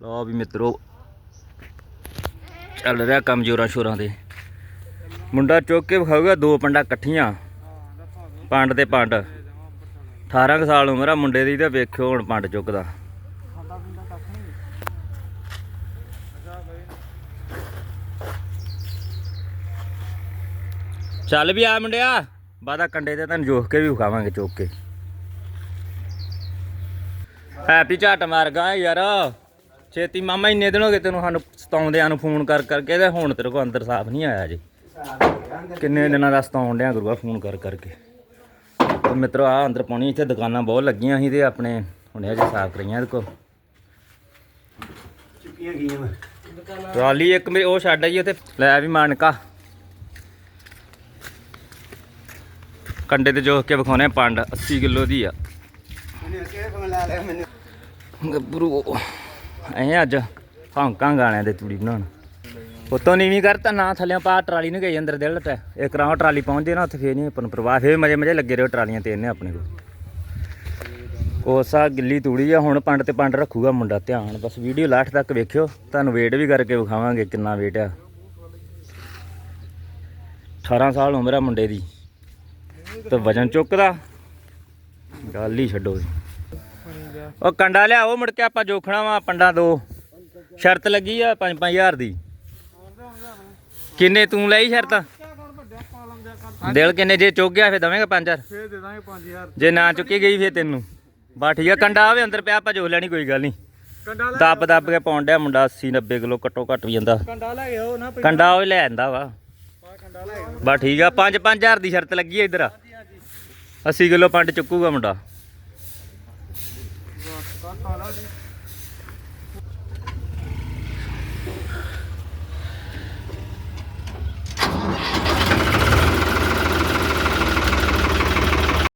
ਲਓ ਵੀ ਮਿੱਤਰੋ, ਚੱਲ ਰਿਹਾ ਕੰਮ ਜੋਰਾਂ ਸ਼ੋਰਾਂ ਦੇ ਮੁੰਡਾ ਚੁੱਕ ਕੇ ਵਿਖਾਊਗਾ, ਦੋ ਪੰਡਾ ਇਕੱਠੀਆਂ। ਪੰਡ ਤੇ ਪੰਡ। 18 ਕੁ ਸਾਲ ਉਮਰ ਆ ਮੁੰਡੇ ਦੀ ਤੇ ਵੇਖਿਓ ਹੁਣ ਪੰਡ ਚੁੱਕਦਾ। ਚੱਲ ਵੀ ਆ ਮੁੰਡਿਆ ਬਾਦਾ ਕੰਡੇ ਤੇ ਤੈਨੂੰ ਜੋਖ ਕੇ ਵੀ ਵਿਖਾਵਾਂਗੇ ਚੁੱਕ ਕੇ। ਹੈਪੀ ਝੱਟ ਮਾਰ ਗਾ ਯਾਰ। ਛੇਤੀ ਮਾਮਾ ਇੰਨੇ ਦਿਨ ਹੋ ਗਏ ਤੈਨੂੰ ਸਾਨੂੰ ਸਤਾਉਂਦਿਆਂ ਨੂੰ ਫੋਨ ਕਰ ਕਰਕੇ ਤੇ ਹੁਣ ਤੇਰੇ ਕੋ ਅੰਦਰ ਸਾਫ਼ ਨਹੀਂ ਆਇਆ ਜੀ ਕਿੰਨੇ ਦਿਨਾਂ ਦਾ ਸਤਾਉਣ ਡਿਆ ਗੁਰੂਆ ਫੋਨ ਕਰ ਕਰਕੇ। ਤੇ ਮਿੱਤਰੋ ਆ ਅੰਦਰ ਪਾਉਣੀ ਇੱਥੇ ਦੁਕਾਨਾਂ ਬਹੁਤ ਲੱਗੀਆਂ ਸੀ ਤੇ ਆਪਣੇ ਹੁਣੇ ਅਜੇ ਸਾਫ਼ ਕਰੀਆਂ ਇਹਦੇ ਕੋ ਚੁੱਕੀਆਂ ਗਈਆਂ ਟਰਾਲੀ ਇੱਕ ਮੇਰੇ ਉਹ ਛੱਡ ਆਈ ਉੱਥੇ ਲੈ ਵੀ ਮਾਨਕਾ। ਕੰਡੇ ਤੇ ਜੋਖ ਕੇ ਵਿਖਾਉਣੇ ਪੰਡ 80 ਕਿਲੋ ਦੀ ਆ। ਮੈਨੂੰ ਕਿਹੜੇ ਕੋਲ ਲਾ ਲਿਆ ਮੈਨੂੰ? ਗੱਭਰੂ। ਐ ਅੱਜ ਹਾਂਕਾਂ ਗਾਣਿਆਂ ਦੇ ਤੂੜੀ ਬਣਾਉਣ। ਉਤੋਂ ਨੀਵੀਂ ਕਰਤਾ ਨਾ ਥੱਲੇ ਪਾ ਟਰਾਲੀ ਨੂੰ ਗਈ ਅੰਦਰ ਦਿਲ ਟੈ ਇੱਕ ਰਾਹ ਟਰਾਲੀ ਪਹੁੰਚਦੇ ਨਾ ਉੱਥੇ ਫੇਰ ਨਹੀਂ ਆਪਾਂ ਨੂੰ ਪ੍ਰਵਾਹ, ਫੇਰ ਮਜੇ ਮਜੇ ਲੱਗੇ ਰਹੋ ਟਰਾਲੀਆਂ ਤੇ ਇਹਨੇ ਆਪਣੇ ਕੋਲ। ਕੋਸਾ ਗਿੱਲੀ ਤੂੜੀ ਆ, ਹੁਣ ਪੰਡ ਤੇ ਪੰਡ ਰੱਖੂਗਾ ਮੁੰਡਾ ਧਿਆਨ। ਬਸ ਵੀਡੀਓ ਲਾਸਟ ਤੱਕ ਵੇਖਿਓ, ਤੁਹਾਨੂੰ ਵੇਟ ਵੀ ਕਰਕੇ ਵਿਖਾਵਾਂਗੇ ਕਿੰਨਾ ਵੇਟ ਆ। 18 ਸਾਲ ਉਮਰ ਆ ਮੁੰਡੇ ਦੀ। ਤੇ ਵਜਨ ਚੁੱਕਦਾ। ਗੱਲ ਹੀ ਛੱਡੋ। ਜੀ ਉਹ ਕੰਡਾ ਲਿਆਓ ਮੁੜ ਕੇ ਆਪਾਂ ਜੋਖਣਾ ਵਾ ਪੰਡਾ ਦੋ। ਸ਼ਰਤ ਲੱਗੀ ਆ 5-5000 ਦੀ। ਕਿੰਨੇ ਤੂੰ ਲਈ ਸ਼ਰਤ? ਦਿਲ ਕਿੰਨੇ ਜੇ ਚੁੱਕ ਗਿਆ ਫੇ ਦਵੇਂਗਾ 5000 ਫੇਰ ਦੇ ਦਾਂਗੇ 5000 ਜੇ ਨਾ ਚੁੱਕੀ ਗਈ ਫੇ ਤੈਨੂੰ। ਬਾ ਠੀਕ ਆ ਕੰਡਾ ਆਵੇ ਅੰਦਰ ਪਿਆ ਆਪਾਂ ਜੋ ਲੈਣੀ ਕੋਈ ਗੱਲ ਨਹੀਂ। ਕੰਡਾ ਲੈ ਦੱਬ ਦੱਬ ਕੇ ਪਾਉਣ ਡਿਆ ਮੁੰਡਾ 80 90 ਕਿਲੋ ਘੱਟੋ ਘੱਟ ਵੀ ਜਾਂਦਾ। ਕੰਡਾ ਲੈ ਗਿਆ ਉਹ ਨਾ ਕੰਡਾ ਉਹ ਲੈ ਆਂਦਾ ਵਾ। ਬਾ ਠੀਕ ਆ 5-5000 ਦੀ ਸ਼ਰਤ ਲੱਗੀ ਆ ਇਧਰ। 80 ਕਿਲੋ ਪੰਡ ਚੁੱਕੂਗਾ ਮੁੰਡਾ। Có kho.